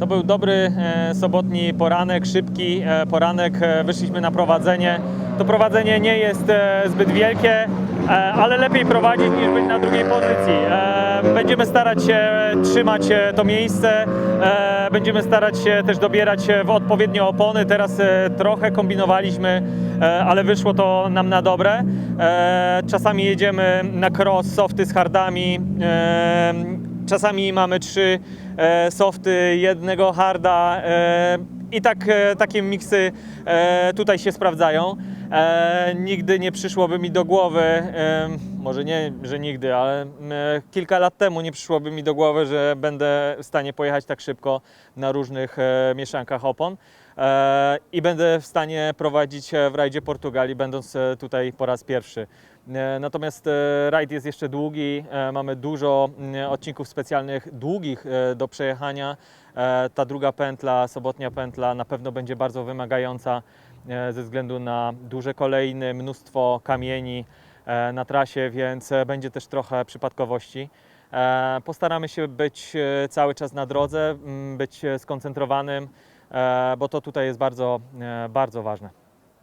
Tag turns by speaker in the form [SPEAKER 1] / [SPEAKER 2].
[SPEAKER 1] To był dobry e, sobotni poranek, szybki e, poranek. E, wyszliśmy na prowadzenie. To prowadzenie nie jest zbyt wielkie, ale lepiej prowadzić niż być na drugiej pozycji. Będziemy starać się trzymać to miejsce. Będziemy starać się też dobierać w odpowiednie opony. Teraz trochę kombinowaliśmy, ale wyszło to nam na dobre. Czasami jedziemy na cross, softy z hardami. Czasami mamy trzy e, softy, jednego harda e, i tak, e, takie miksy e, tutaj się sprawdzają. E, nigdy nie przyszłoby mi do głowy, e, może nie, że nigdy, ale e, kilka lat temu nie przyszłoby mi do głowy, że będę w stanie pojechać tak szybko na różnych e, mieszankach opon. E, I będę w stanie prowadzić e, w rajdzie Portugalii, będąc e, tutaj po raz pierwszy. E, Natomiast rajd jest jeszcze długi, mamy dużo mm, odcinków specjalnych, długich do przejechania. Ta druga pętla, sobotnia pętla na pewno będzie bardzo wymagająca ze względu na duże kolejny, mnóstwo kamieni e, na trasie, więc e, będzie też trochę przypadkowości. E, Postaramy się być e, cały czas na drodze, być e, skoncentrowanym, e, bo to tutaj jest bardzo, e, bardzo ważne.